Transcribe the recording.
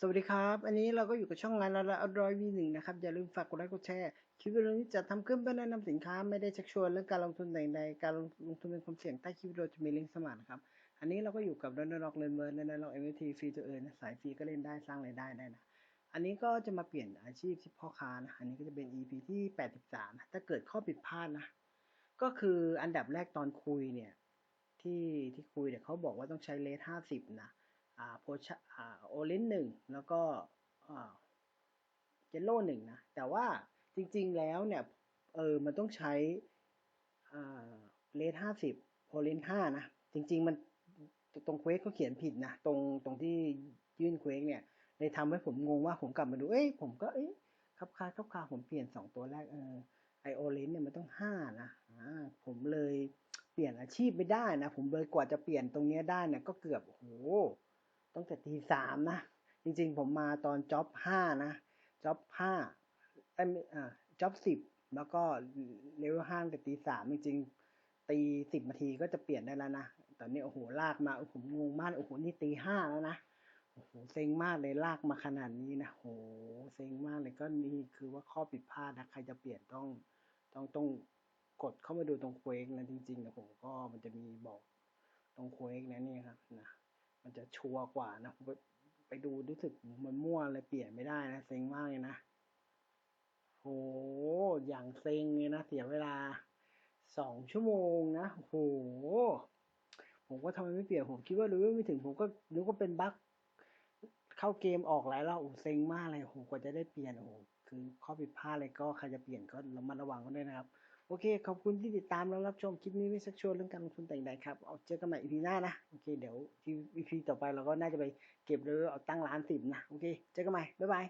สวัสดีครับ อันนี้เราก็อยู่กับช่องงานเราละร้อยวีหนึ่งนะครับ อย่าลืมฝากกดไลค์กดแชร์ คลิปวิดีโอนี้จะทำขึ้นเพื่อแนะนำสินค้า ไม่ได้ชักชวนเรื่องการลงทุนใดๆการลงทุนเป็นความเสี่ยงใต้คลิปวิดีโอจะมีลิงก์สมัครนะครับ อันนี้เราก็อยู่กับดอนล็อกเลนเวิร์ดและดนล็อกเอ็มทีฟรีตัวเองนะสายฟรีก็เล่นได้สร้างรายได้ได้นะ อันนี้ก็จะมาเปลี่ยนอาชีพที่พ่อค้านะ อันนี้ก็จะเป็น EP ที่ 83นะถ้าเกิดข้อผิดพลาดนะ ก็คืออันดับแรกตอนคุยเนี่ย ที่ที่คุยเนี่ยเขาบอกว่าต้องใช้เลทห้าสิบนะ โพชอ่าโอลินหนึ่งแล้วก็เจโล่หนึ่งนะ แต่ว่าจริงๆแล้วเนี่ยเออมันต้องใช้อ่าเลทห้าสิบโอลินห้านะ จริง ๆ มันตรงเควสเขาเขียนผิดนะ ตรงตรงที่ยื่นเควสเนี่ยเลยทำให้ผมงงว่าผมกลับมาดู เอ้ยผมก็เอ้ยครับคาครับคาผมเปลี่ยนสองตัวแรกเออไอโอลินเนี่ยมันต้องห้านะอ่าผมเลยเปลี่ยนอาชีพไม่ได้นะ ผมเลยกว่าจะเปลี่ยนตรงเนี้ยได้เนี่ยก็เกือบโอ้โห ตั้งแต่ตีสามนะ จริงๆ ผมมาตอนจ็อบห้านะจ็อบห้าเอ้อ่าจ็อบสิบแล้วก็เลเวลห้าตั้งแต่ตีสามจริงๆ ตีสิบนาทีก็จะเปลี่ยนได้แล้วนะ ตอนนี้โอ้โหลากมาโอ้โหงงมากโอ้โหนี่ตีห้าแล้วนะโอ้โหเซ็งมากเลยลากมาขนาดนี้นะโอ้โหเซ็งมากเลยก็นี่คือว่าข้อผิดพลาดนะใครจะเปลี่ยนต้องต้องต้องกดเข้ามาดูตรงเควกนะจริงๆนะผมก็มันจะมีบอกตรงเควกนะนี่ครับนะ มันจะชัวร์กว่านะผมไปไปดูรู้สึกมันมั่วเลยเปลี่ยนไม่ได้นะเซ็งมากเลยนะโหอย่างเซ็งเลยนะเสียเวลาสองชั่วโมงนะโหผมก็ทำไมไม่เปลี่ยนผมคิดว่ารู้ไม่ถึงผมก็นึกว่าเป็นบั๊กเข้าเกมออกหลายรอบโอ้เซ็งมากเลยโหกว่าจะได้เปลี่ยนโอ้คือข้อผิดพลาดอะไรก็ใครจะเปลี่ยนก็ระมัดระวังกันด้วยนะครับ โอเค ขอบคุณที่ติดตามแล้วรับชมคลิปนี้ไม่สักชวนเรื่องการลงทุนแต่อย่างใดครับ เอาเจอกันใหม่อีพีหน้านะ โอเค เดี๋ยวอีพีต่อไปเราก็น่าจะไปเก็บเลยเอาตั้งร้านสิบนะ โอเค เจอกันใหม่ บ๊ายบาย